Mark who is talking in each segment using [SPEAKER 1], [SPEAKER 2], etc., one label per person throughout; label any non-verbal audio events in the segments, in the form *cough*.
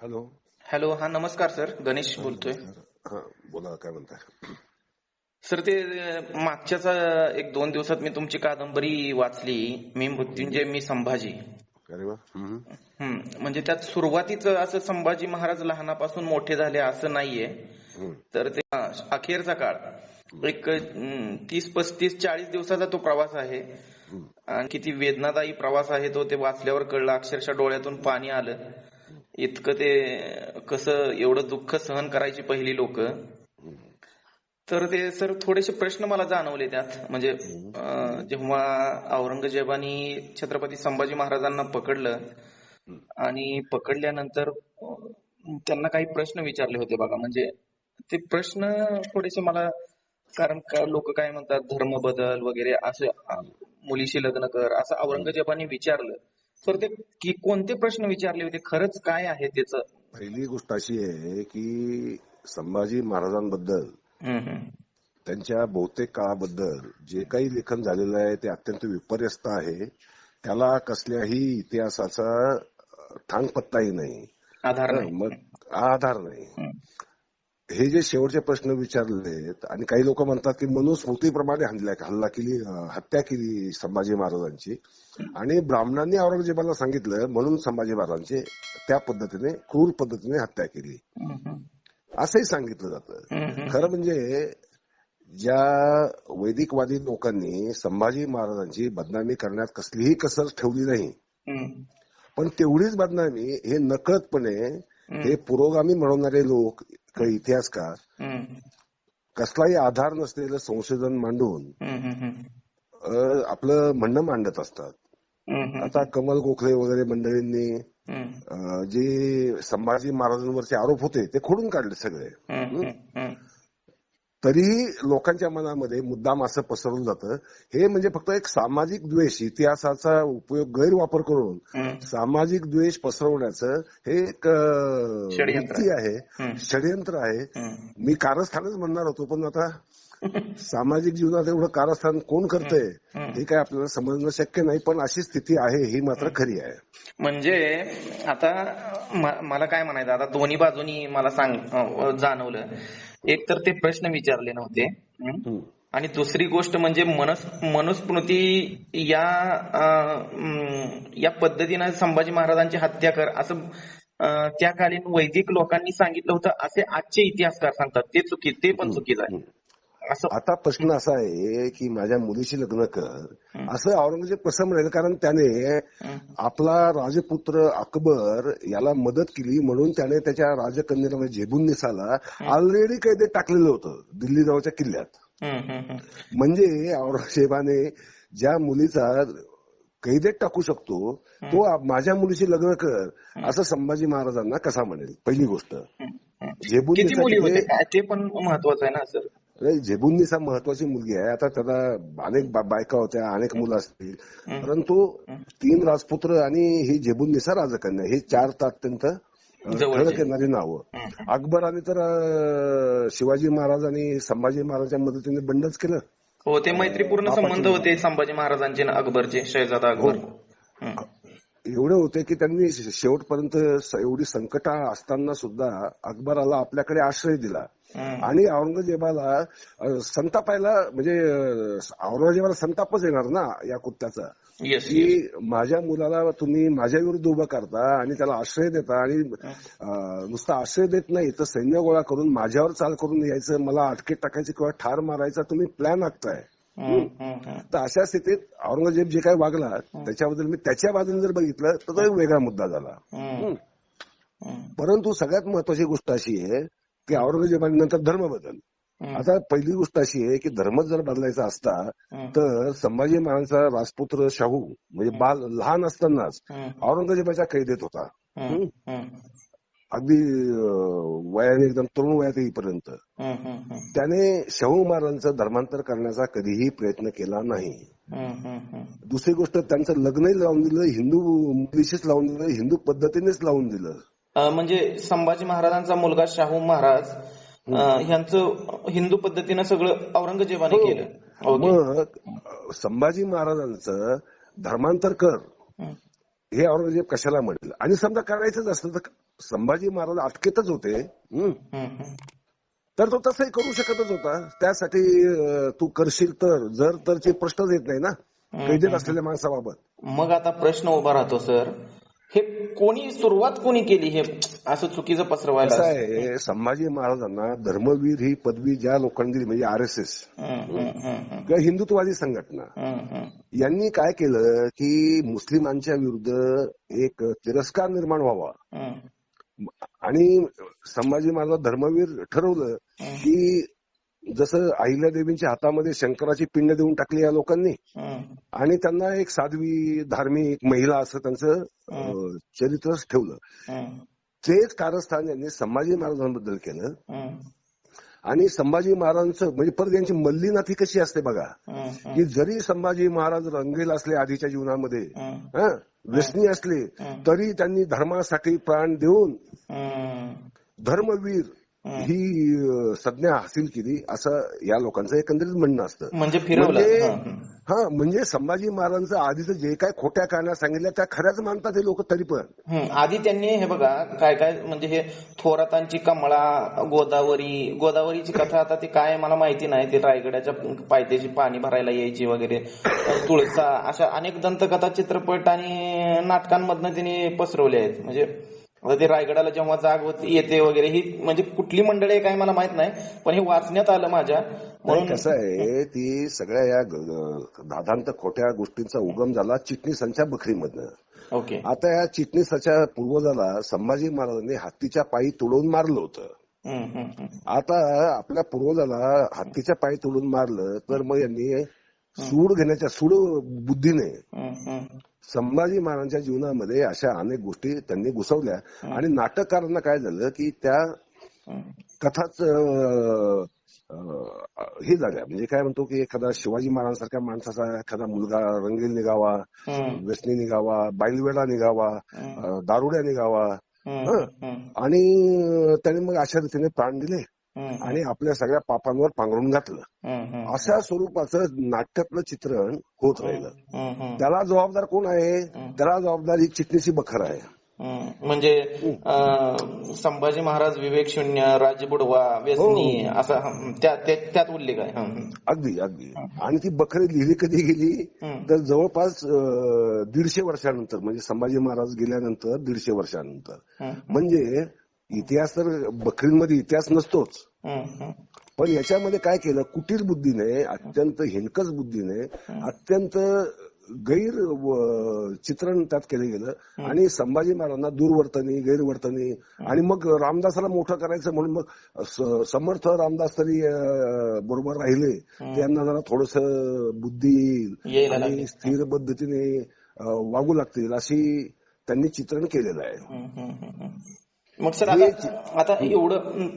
[SPEAKER 1] Hello.
[SPEAKER 2] Hello हा नमस्कार sir. Ganesh बोलतोय.
[SPEAKER 1] हा बोला काय म्हणताय?
[SPEAKER 2] सर ते मागच्याच एक दोन दिवसात मी तुमची कादंबरी वाचली मी मृत्युंजय मी संभाजी.
[SPEAKER 1] अरे वा.
[SPEAKER 2] म्हणजे त्यात सुरुवातीच असं संभाजी महाराज लहानापासून मोठे झाले असं नाहीये. तर ते अखेरचा काळ. एक तीस पस्तीस चाळीस दिवसाचा तो प्रवास आहे. आणि किती वेदनादायी प्रवास आहे तो ते वाचल्यावर कळलं. अक्षरशः डोळ्यातून पाणी आलं. इतकं ते कसं एवढं दुःख सहन करायची पहिली लोक. तर ते सर थोडेसे प्रश्न मला जाणवले त्यात. म्हणजे जेव्हा औरंगजेबानी छत्रपती संभाजी महाराजांना पकडलं आणि पकडल्यानंतर त्यांना काही प्रश्न विचारले होते बघा. म्हणजे ते प्रश्न थोडेसे मला कारण लोक काय म्हणतात धर्म बदल वगैरे असं मुलीशी लग्न कर असं औरंगजेबाने विचारलं. तर ते की कोणते प्रश्न विचारले होते? खरंच काय आहे त्याचं?
[SPEAKER 1] पहिली गोष्ट अशी आहे की संभाजी महाराजांबद्दल. त्यांच्या बहुतेक काळाबद्दल जे काही लेखन झालेलं आहे ते अत्यंत विपर्यस्त आहे. त्याला कसल्याही इतिहासाचा अं, ठांगपत्ताही नाही.
[SPEAKER 2] आधार नाही.
[SPEAKER 1] मग आधार नाही. हे जे शेवटचे प्रश्न विचारलेत आणि काही लोक म्हणतात की मनुस्मृतीप्रमाणे हल्ला हल्ला केली हत्या केली संभाजी महाराजांची आणि ब्राह्मणांनी औरंगजेबाला सांगितलं म्हणून संभाजी महाराजांची त्या पद्धतीने क्रूर पद्धतीने हत्या केली. असंही सांगितलं जातं. खरं म्हणजे ज्या वैदिकवादी लोकांनी संभाजी महाराजांची बदनामी करण्यात कसलीही कसर ठेवली नाही. पण तेवढीच बदनामी हे नकळतपणे हे पुरोगामी म्हणवणारे लोक काही इतिहासकार. कसलाही आधार नसलेलं संशोधन मांडून आपलं म्हणणं मांडत असतात. आता कमल गोखले वगैरे मंडळींनी जे संभाजी महाराजांवरचे आरोप होते ते खोडून काढले सगळे. तरीही लोकांच्या मनामध्ये मुद्दाम असं पसरवलं जातं हे म्हणजे फक्त एक सामाजिक द्वेष इतिहासाचा उपयोग गैरवापर करून. सामाजिक द्वेष पसरवण्याचं हे एक वृत्ती आहे. षडयंत्र आहे. मी कारस्थानच म्हणणार होतो पण आता *laughs* सामाजिक जीवनात एवढं कारस्थान कोण करतंय. हे काय आपल्याला समजणं शक्य नाही पण अशी स्थिती आहे ही मात्र खरी आहे
[SPEAKER 2] म्हणजे आता मला काय म्हणायचं आता दोन्ही बाजूनी मला सांग जाणवलं एक तर ते प्रश्न विचारले नव्हते. आणि दुसरी गोष्ट म्हणजे मनस मनुस्मृती या या पद्धतीनं संभाजी महाराजांची हत्या कर असं अं, त्या कालीन वैदिक लोकांनी सांगितलं होतं असे आजचे इतिहासकार सांगतात. ते चुकी ते पण चुकीचं आहे. असं
[SPEAKER 1] आता प्रश्न असा आहे की माझ्या मुलीशी लग्न कर. असं औरंगजेब कसं म्हणेल? कारण त्याने. आपला राजपुत्र अकबर याला मदत केली म्हणून त्याने त्याच्या राजकन्याला म्हणजे झेबुन्निसाला ऑलरेडी कैदेत टाकलेलं होतं दिल्ली जवळच्या किल्ल्यात. म्हणजे औरंगजेबाने ज्या मुलीचा कैदेत टाकू शकतो तो माझ्या मुलीशी लग्न कर असं संभाजी महाराजांना कसा म्हणेल? पहिली गोष्ट.
[SPEAKER 2] काय? ते पण महत्वाचं आहे ना सर.
[SPEAKER 1] अरे झेबुन्निसा महत्वाची मुलगी आहे. आता त्याला अनेक बायका होत्या अनेक मुलं असतील. परंतु तीन राजपुत्र आणि ही झेबुन्निसा राजकन्या. हे चार तर अत्यंत. ठळक येणारी नावं. अकबराने तर शिवाजी महाराज आणि संभाजी महाराजांच्या मदतीने बंडच केलं.
[SPEAKER 2] हो ते मैत्रीपूर्ण संबंध होते संभाजी महाराजांचे अकबरचे शहजादा अकबर. हं.
[SPEAKER 1] एवढे होते की त्यांनी शेवटपर्यंत एवढी संकट असताना सुद्धा अकबराला आपल्याकडे आश्रय दिला. आणि औरंगजेबाला संतापायला म्हणजे औरंगजेबाला संतापच येणार ना या कुत्त्याचा की माझ्या मुलाला तुम्ही माझ्या विरुद्ध उभं करता आणि त्याला आश्रय देता आणि नुसता आश्रय देत नाही तर सैन्य गोळा करून माझ्यावर चाल करून यायचं मला अटकेत टाकायचं किंवा ठार मारायचा तुम्ही प्लॅन आखताय. तर अशा स्थितीत औरंगजेब जे काही वागला त्याच्याबद्दल मी त्याच्या बाजूने जर बघितलं तर तो एक वेगळा मुद्दा झाला. परंतु सगळ्यात महत्वाची गोष्ट अशी आहे की औरंगजेबाने नंतर धर्म बदल. आता पहिली गोष्ट अशी आहे की धर्म जर बदलायचा असता. तर संभाजी महाराजांचा राजपुत्र शाहू म्हणजे बाल लहान असतानाच. औरंगजेबाच्या कैदेत होता
[SPEAKER 2] हं. हं.
[SPEAKER 1] अगदी वयाने एकदम तरुण वयात येईपर्यंत. त्याने शाहू महाराजांचं धर्मांतर करण्याचा कधीही प्रयत्न केला नाही. दुसरी गोष्ट त्यांचं लग्नही लावून दिलं हिंदू मुलीशीच लावून दिलं हिंदू पद्धतीनेच लावून दिलं
[SPEAKER 2] म्हणजे संभाजी महाराजांचा मुलगा शाहू महाराज अं, ह्यांचं हिंदू पद्धतीनं सगळं औरंगजेबाने
[SPEAKER 1] हो.
[SPEAKER 2] केलं
[SPEAKER 1] मग संभाजी महाराजांचं धर्मांतर कर
[SPEAKER 2] हं.
[SPEAKER 1] औरंगजेब कशाला म्हणेल आणि समजा करायचंच असतं तर संभाजी महाराज अटकेतच होते. तर तो तसंही करू शकतच होता. त्यासाठी तू करशील तर जर तरचे प्रश्नच येत नाही ना. कैदेत असलेल्या माणसाबाबत.
[SPEAKER 2] मग आता प्रश्न उभा राहतो सर. हे कोणी सुरुवात कोणी केली? हे असं चुकीचं पसरवायला
[SPEAKER 1] कसं आहे संभाजी महाराजांना धर्मवीर ही पदवी ज्या लोकांनी दिली म्हणजे आर एस एस. किंवा हिंदुत्ववादी संघटना. यांनी काय केलं की मुस्लिमांच्या विरुद्ध एक तिरस्कार निर्माण व्हावा. आणि संभाजी महाराज धर्मवीर ठरवलं की जसं अहिल्यादेवींच्या हातामध्ये शंकराची पिंड देऊन टाकली या लोकांनी आणि त्यांना एक साध्वी धार्मिक महिला असं त्यांचं अं, चरित्रच ठेवलं. तेच कारस्थान यांनी संभाजी महाराजांबद्दल केलं. आणि संभाजी महाराजांचं म्हणजे परत यांची मल्लीनाथी कशी असते बघा? की जरी संभाजी महाराज रंगेल असले आधीच्या जीवनामध्ये हं, व्यसनी असले तरी त्यांनी धर्मासाठी प्राण देऊन धर्मवीर ही. संज्ञा हासिल केली असं या लोकांचं एकंदरीत म्हणणं असतं.
[SPEAKER 2] म्हणजे फिरवलं.
[SPEAKER 1] म्हणजे
[SPEAKER 2] हं,
[SPEAKER 1] म्हणजे संभाजी महाराजांचं आधीचं जे काय खोट्या कहाण्या सांगितल्या त्या खऱ्याच मानतात हे लोक तरी पण.
[SPEAKER 2] आधी त्यांनी हे बघा काय काय म्हणजे हे थोरातांची कमळा गोदावरी गोदावरीची कथा आता ती काय मला माहिती नाही ती रायगडाच्या पायथ्याची पाणी भरायला यायची वगैरे तुळसा अशा अनेक दंतकथा चित्रपट आणि नाटकांमधनं त्यांनी पसरवले आहेत. म्हणजे आता ते रायगडाला जेव्हा जाग होती येते वगैरे ही म्हणजे कुठली मंडळी काय मला माहीत नाही पण हे वाचण्यात आलं माझ्या. म्हणून
[SPEAKER 1] कसं आहे ती सगळ्या या दादांत खोट्या गोष्टींचा उगम झाला चिटणीसांच्या बखरीमधनं.
[SPEAKER 2] ओके.
[SPEAKER 1] आता या चिटणीसाच्या पूर्वजाला संभाजी महाराजांनी हत्तीच्या पायी तुडवून मारलं होतं. आता आपल्या पूर्वजाला हत्तीच्या पायी तुडून मारलं तर मग यांनी सूड घेण्याच्या सूड बुद्धीने. संभाजी महाराजांच्या जीवनामध्ये अशा अनेक गोष्टी त्यांनी घुसवल्या आणि नाटककारांना काय झालं की त्या. कथाच हे झाल्या. म्हणजे काय म्हणतो की एखादा शिवाजी महाराजांसारख्या माणसाचा एखादा मुलगा रंगील निघावा. व्यसनी निघावा बैलवेडा निघावा दारुड्या निघावा. आणि त्याने मग अशा रीतीने प्राण दिले. आणि आपल्या सगळ्या पापांवर पांघरून घातलं. अशा स्वरूपाचं नाट्यातलं चित्रण होत राहिलं. त्याला जबाबदार कोण आहे? त्याला जबाबदार ही चिटणीची बखर आहे.
[SPEAKER 2] हं. म्हणजे संभाजी महाराज विवेक शून्य राज्य बुडवा व्यसनी असा हं, त्या- त्यात उल्लेख आहे.
[SPEAKER 1] अगदी अगदी. आणि ती बखरी लिहिली कधी गेली. तर जवळपास दीडशे वर्षानंतर म्हणजे संभाजी महाराज गेल्यानंतर दीडशे वर्षानंतर. म्हणजे इतिहास तर बकरींमध्ये इतिहास नसतोच. पण याच्यामध्ये काय केलं कुटीर बुद्धीने अत्यंत हिणकस बुद्धीने अत्यंत गैर चित्रण त्यात केलं गेलं. आणि संभाजी महाराजांना दूरवर्तनी गैरवर्तनी आणि मग रामदासाला मोठं करायचं म्हणून मग समर्थ रामदास तरी बरोबर राहिले. त्यांना जरा थोडस बुद्धी आणि. स्थिर पद्धतीने वागू लागतील अशी त्यांनी चित्रण केलेलं आहे.
[SPEAKER 2] मग सर आता एवढं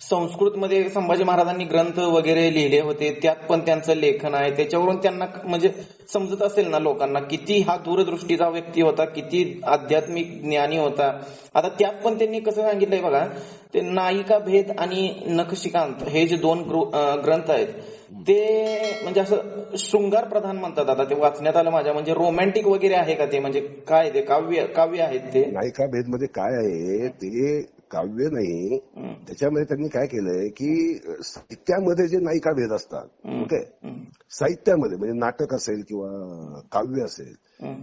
[SPEAKER 2] संस्कृतमध्ये संभाजी महाराजांनी ग्रंथ वगैरे लिहिले होते. त्यात पण त्यांचं लेखन आहे. त्याच्यावरून त्यांना म्हणजे समजत असेल ना लोकांना किती हा दूरदृष्टीचा व्यक्ती होता किती आध्यात्मिक ज्ञानी होता. आता त्यात पण त्यांनी कसं सांगितलंय बघा ते नायिका भेद आणि नखशिकांत हे जे दोन ग्रंथ आहेत ते म्हणजे असं शृंगार प्रधान म्हणतात आता ते वाचण्यात आलं माझ्या. म्हणजे रोमॅन्टिक वगैरे आहे का ते? म्हणजे काय ते? काव्य काव्य आहेत ते?
[SPEAKER 1] नायिका भेदमध्ये काय आहे? ते काव्य नाही. त्याच्यामध्ये त्यांनी काय केलंय की साहित्यामध्ये जे नायिका भेद असतात ओके? साहित्यामध्ये म्हणजे नाटक असेल किंवा काव्य असेल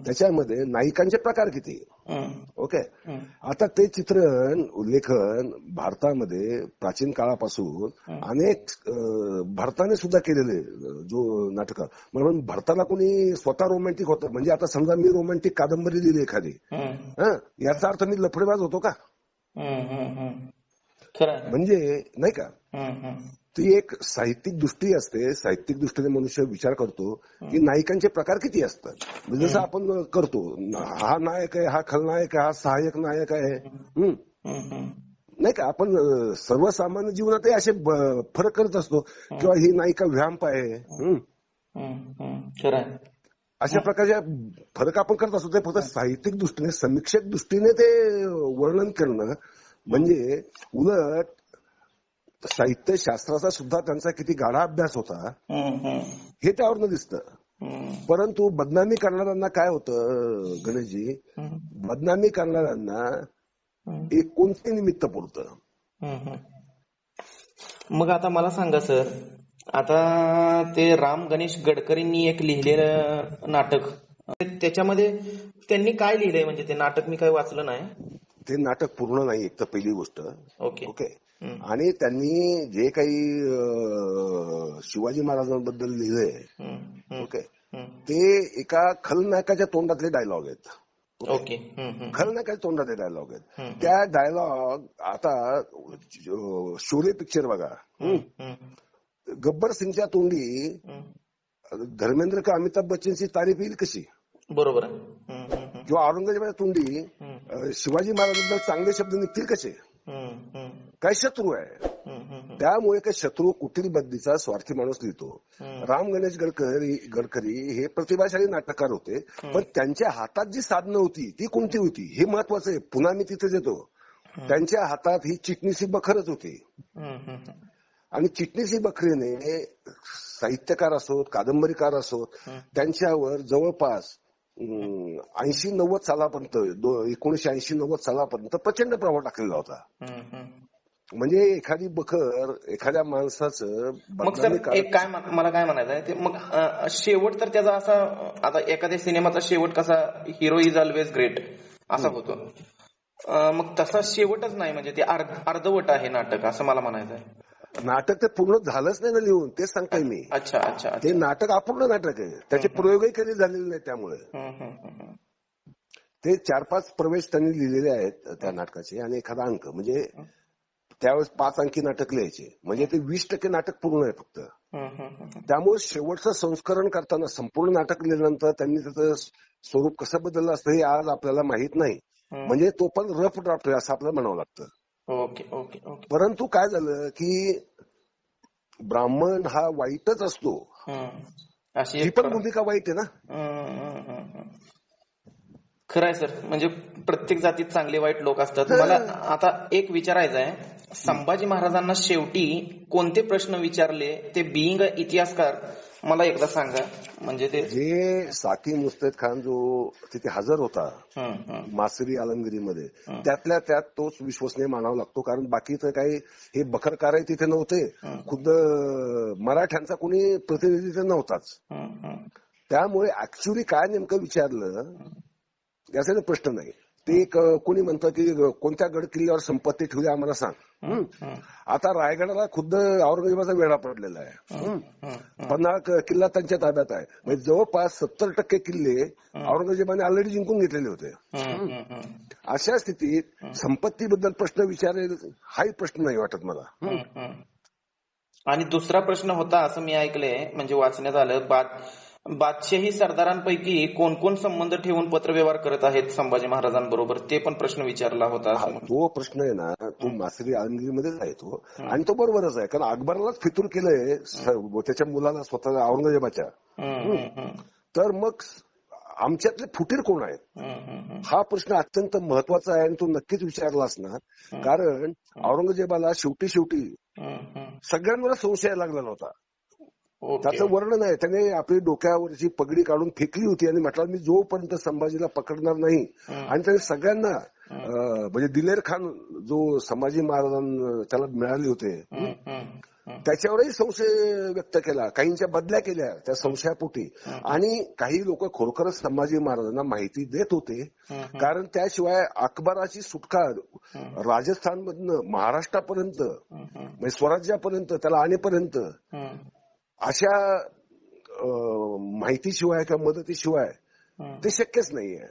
[SPEAKER 1] त्याच्यामध्ये नायिकांचे प्रकार किती? ओके? आता ते चित्रण लेखन भारतामध्ये प्राचीन काळापासून अनेक भारताने सुद्धा केलेले जो नाटक. म्हणून भारताला कोणी स्वतः रोमॅन्टिक होतं. म्हणजे आता समजा मी रोमॅन्टिक कादंबरी लिहिली एखादी. याचा अर्थ मी लफडेबाज होतो का. म्हणजे नाही का? ती एक साहित्यिक दृष्टी असते साहित्यिक दृष्टीने मनुष्य विचार करतो की नायकांचे प्रकार किती असतात? म्हणजे जसं आपण करतो हा नायक आहे हा खलनायक आहे हा सहाय्यक नायक आहे. नाही का? आपण सर्वसामान्य जीवनातही असे फरक करत असतो किंवा ही नायिका व्यायाम आहे. अशा प्रकारच्या फरक आपण करत असतो. ते फक्त साहित्यिक दृष्टीने समीक्षक दृष्टीने ते वर्णन करणं म्हणजे उलट साहित्य शास्त्राचा सुद्धा त्यांचा किती गाढा अभ्यास होता
[SPEAKER 2] हं, हं,
[SPEAKER 1] हे त्यावरनं दिसतं.
[SPEAKER 2] हं,
[SPEAKER 1] परंतु बदनामी करणाऱ्यांना काय होतं गणेशजी?
[SPEAKER 2] हं.
[SPEAKER 1] बदनामी करणाऱ्यांना. हे कोणते निमित्त पुरतं.
[SPEAKER 2] मग आता मला सांगा सर आता ते राम गणेश गडकरींनी एक लिहिलेलं नाटक. त्याच्यामध्ये त्यांनी काय लिहिलंय? म्हणजे ते नाटक मी काही वाचलं नाही.
[SPEAKER 1] ते नाटक पूर्ण नाही एक तर पहिली गोष्ट.
[SPEAKER 2] ओके.
[SPEAKER 1] ओके? आणि त्यांनी जे काही शिवाजी महाराजांबद्दल लिहिलंय ओके. ते एका खलनायकाच्या तोंडातले डायलॉग आहेत.
[SPEAKER 2] ओके?
[SPEAKER 1] खलनायकाच्या तोंडातले डायलॉग आहेत. त्या डायलॉग आता शोले पिक्चर बघा. गब्बर सिंगच्या तोंडी. धर्मेंद्र का अमिताभ बच्चनची तारीफ येईल कशी?
[SPEAKER 2] बरोबर आहे.
[SPEAKER 1] किंवा औरंगजेबाच्या तोंडी शिवाजी महाराजांबद्दल चांगले शब्द निघतील कसे? काय शत्रू आहे? त्यामुळे काय शत्रू कुटील बद्दीचा स्वार्थी माणूस लिहितो. राम गणेश गडकरी गडकरी हे प्रतिभाशाली नाटककार होते पण त्यांच्या हातात जी साधनं होती ती कोणती होती? हे महत्वाचं आहे. पुन्हा मी तिथे येतो. त्यांच्या हातात ही चिटणीसी बखरच होती. आणि चिटणीसी बखरीने साहित्यकार असोत कादंबरीकार असोत. त्यांच्यावर जवळपास ऐंशी नव्वद सालापर्यंत एकोणीशे ऐंशी नव्वद सालापर्यंत प्रचंड प्रभाव टाकलेला होता. म्हणजे एखादी बखर एखाद्या माणसाचं
[SPEAKER 2] मग एक काय मला काय म्हणायचं आहे ते मग शेवट तर त्याचा असा आता एखाद्या सिनेमाचा शेवट कसा हिरो इज ऑलवेज ग्रेट असा होतो मग तसा शेवटच नाही म्हणजे ते अर्ध- अर्धवट आहे नाटक असं मला म्हणायचं आहे
[SPEAKER 1] नाटक ते पूर्ण झालंच नाही ना लिहून तेच सांगताय मी.
[SPEAKER 2] अच्छा अच्छा
[SPEAKER 1] ते नाटक अपूर्ण नाटक आहे. त्याचे प्रयोगही कधी झालेले नाही त्यामुळे. ते चार पाच प्रवेश त्यांनी लिहिलेले आहेत त्या नाटकाचे आणि एखादा अंक. म्हणजे त्यावेळेस पाच अंकी नाटक लिहायचे. म्हणजे ते वीस टक्के नाटक पूर्ण आहे फक्त. त्यामुळे शेवटचं संस्करण करताना संपूर्ण नाटक लिहिल्यानंतर त्यांनी त्याचं स्वरूप कसं बदललं असतं हे आज आपल्याला माहीत नाही. म्हणजे तो पण रफ ड्राफ्ट आहे असं आपल्याला म्हणावं लागतं.
[SPEAKER 2] Okay okay okay.
[SPEAKER 1] परंतु काय झालं की ब्राह्मण हा वाईटच असतो. ही पण भूमिका वाईट आहे ना?
[SPEAKER 2] हम्म, हम्म, हम्म, हम्म. खरं आहे सर म्हणजे प्रत्येक जातीत चांगले वाईट लोक असतात. मला आता एक विचारायचं आहे संभाजी महाराजांना शेवटी कोणते प्रश्न विचारले? ते बिईंग इतिहासकार मला एकदा सांगा म्हणजे ते
[SPEAKER 1] जे साकी मुस्तैद खान जो तिथे हजर होता मासरी आलमगिरीमध्ये त्यातल्या त्यात तोच विश्वसनीय मानावा लागतो कारण बाकीचं काही हे बखरकार तिथे नव्हते. खुद्द मराठ्यांचा कोणी प्रतिनिधी तिथे नव्हताच. त्यामुळे ऍक्च्युली काय नेमकं विचारलं याचा प्रश्न नाही. ते एक कोणी म्हणतं की कोणत्या गड किल्ल्यावर संपत्ती ठेवली आम्हाला सांग. आता रायगडाला खुद्द औरंगजेबाचा वेढा पडलेला आहे. हं? पन्हाळ किल्ला त्यांच्या ताब्यात आहे. म्हणजे जवळपास सत्तर टक्के किल्ले औरंगजेबाने ऑलरेडी जिंकून घेतलेले होते. अशा स्थितीत संपत्तीबद्दल प्रश्न विचारेल हाही प्रश्न नाही वाटत मला.
[SPEAKER 2] आणि दुसरा प्रश्न होता असं मी ऐकलंय म्हणजे वाचण्यात आलं बाद बादशाही सरदारांपैकी कोण कोण संबंध ठेवून पत्रव्यवहार करत आहेत संभाजी महाराजांबरोबर? ते पण प्रश्न विचारला होता.
[SPEAKER 1] तो प्रश्न आहे ना तो मासरी आलमगिरीमध्येच आहे तो. आणि तो बरोबरच आहे कारण अकबरालाच फितूर केलंय त्याच्या मुलाला स्वतः औरंगजेबाच्या. तर मग आमच्यातले फुटीर कोण आहेत. हा प्रश्न अत्यंत महत्त्वाचा आहे आणि तो नक्कीच विचारला असणार कारण औरंगजेबाला शेवटी शेवटी. सगळ्यांवर संशय लागलेला होता
[SPEAKER 2] ओके
[SPEAKER 1] त्याचं वर्णन आहे. त्याने आपली डोक्यावरची पगडी काढून फेकली होती आणि म्हटलं मी जोपर्यंत संभाजीला पकडणार नाही आणि त्याने सगळ्यांना म्हणजे दिलेर खान जो संभाजी महाराजां त्याला मिळाले होते. त्याच्यावरही संशय व्यक्त केला. काहींच्या बदल्या केल्या त्या संशयापोटी. आणि काही लोक खरोखरच संभाजी महाराजांना माहिती देत होते. कारण त्याशिवाय अकबराची सुटका राजस्थानमधनं महाराष्ट्रापर्यंत म्हणजे स्वराज्यापर्यंत त्याला आणेपर्यंत अशा माहितीशिवाय किंवा मदतीशिवाय. ते शक्यच नाहीये.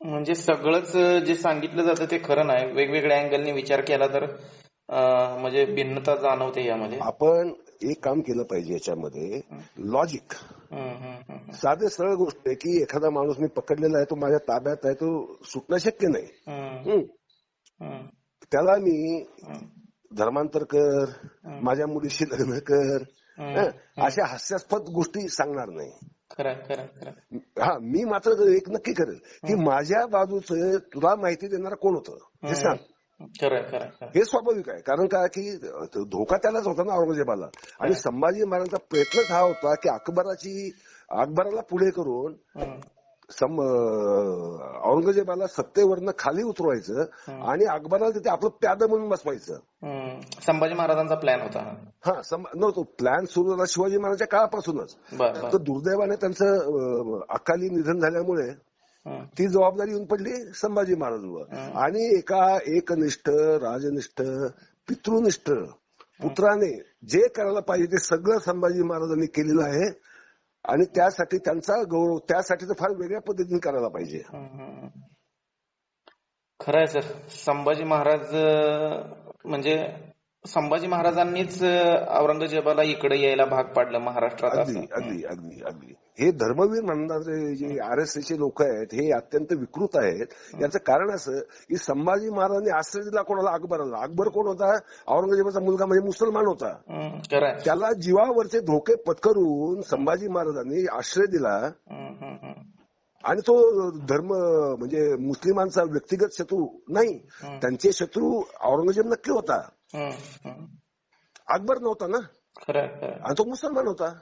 [SPEAKER 2] म्हणजे सगळंच जे सांगितलं जातं ते खरं नाही. वेगवेगळ्या अँगलने विचार केला तर म्हणजे भिन्नता जाणवते यामध्ये.
[SPEAKER 1] आपण एक काम केलं पाहिजे याच्यामध्ये. लॉजिक. साधे सरळ गोष्ट आहे की एखादा माणूस मी पकडलेला आहे तो माझ्या ताब्यात आहे तो सुटणं शक्य नाही. त्याला मी धर्मांतर कर माझ्या मुलीशी लग्न कर. अशा हास्यास्पद गोष्टी सांगणार नाही. हा मी मात्र एक नक्की करेल की माझ्या बाजूचं तुला माहिती देणारा कोण होतं? हे सांग. हे स्वाभाविक आहे. कारण का की धोका त्यालाच होता ना औरंगजेबाला. आणि संभाजी महाराजांचा प्रयत्नच हा होता की अकबराची अकबराला पुढे करून सम औरंगजेबाला सत्तेवरनं खाली उतरवायचं. आणि अकबराला तिथे आपलं प्याद म्हणून बसवायचं.
[SPEAKER 2] संभाजी महाराजांचा प्लॅन होता हा.
[SPEAKER 1] सम नव्हतो प्लॅन सुरू झाला शिवाजी महाराजांच्या काळापासूनच तर दुर्दैवाने त्यांचं अकाली निधन झाल्यामुळे. ती जबाबदारी येऊन पडली संभाजी महाराजांवर. आणि एका एकनिष्ठ राजनिष्ठ पितृनिष्ठ पुत्राने जे करायला पाहिजे ते सगळं संभाजी महाराजांनी केलेलं आहे आणि त्यासाठी त्यांचा गौरव त्यासाठी तर फार वेगळ्या पद्धतीने करायला पाहिजे.
[SPEAKER 2] खरंय सर. संभाजी महाराज म्हणजे संभाजी महाराजांनीच औरंगजेबाला इकडे यायला भाग पाडलं महाराष्ट्रात
[SPEAKER 1] अगदी अगदी अगदी अगदी. हे धर्मवीर म्हणणारे जे आर एस चे लोक आहेत हे अत्यंत विकृत आहेत. याचं कारण असं की संभाजी महाराजांनी आश्रय दिला कोणाला अकबराला अकबर कोण होता? औरंगजेबाचा मुलगा म्हणजे मुसलमान होता. त्याला जीवावरचे धोके पत्करून संभाजी महाराजांनी आश्रय दिला. आणि तो धर्म म्हणजे मुस्लिमांचा व्यक्तिगत शत्रू नाही. त्यांचे शत्रू औरंगजेब नक्की होता. अकबर नव्हता ना? आणि तो मुसलमान होता.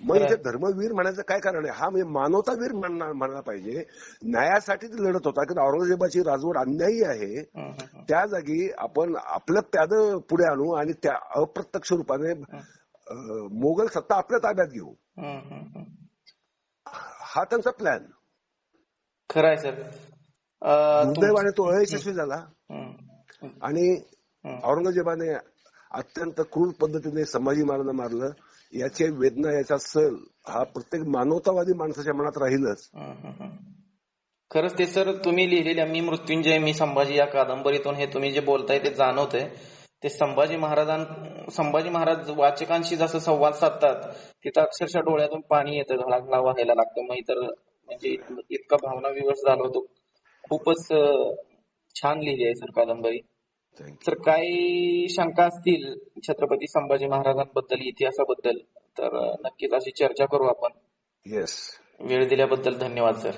[SPEAKER 1] मग इथे धर्मवीर म्हणायचं काय कारण आहे? हा म्हणजे मानवतावीर म्हणायला पाहिजे. न्यायासाठी ते लढत होता. कारण औरंगजेबाची राजवट अन्यायी आहे. त्या जागी आपण आपलं प्याद पुढे आणू आणि त्या अप्रत्यक्ष रूपाने मोगल सत्ता आपल्या ताब्यात घेऊ. हा त्यांचा प्लॅन
[SPEAKER 2] खरंय सर.
[SPEAKER 1] दुर्दैवाने तो अयशस्वी झाला. आणि. औरंगजेबाने अत्यंत क्रूर पद्धतीने संभाजी महाराजांना मारलं याची वेदना याचा सल हा प्रत्येक मानवतावादी माणसाच्या मनात राहीलच.
[SPEAKER 2] खरंच ते सर तुम्ही लिहिलेल्या मी मृत्युंजय मी संभाजी या कादंबरीतून हे तुम्ही जे बोलताय ते जाणवतंय. ते संभाजी महाराजां संभाजी महाराज वाचकांशी जसं संवाद साधतात तिथं अक्षरशः डोळ्यातून पाणी येतं घळाघळा व्हायला लागतं. मग इतर म्हणजे इतका भावना विवश झालो होतो. खूपच छान लिहिली आहे सर कादंबरी. सर काही शंका असतील छत्रपती संभाजी महाराजांबद्दल इतिहासाबद्दल तर नक्कीच अशी चर्चा करू आपण.
[SPEAKER 1] येस
[SPEAKER 2] वेळ दिल्याबद्दल धन्यवाद सर.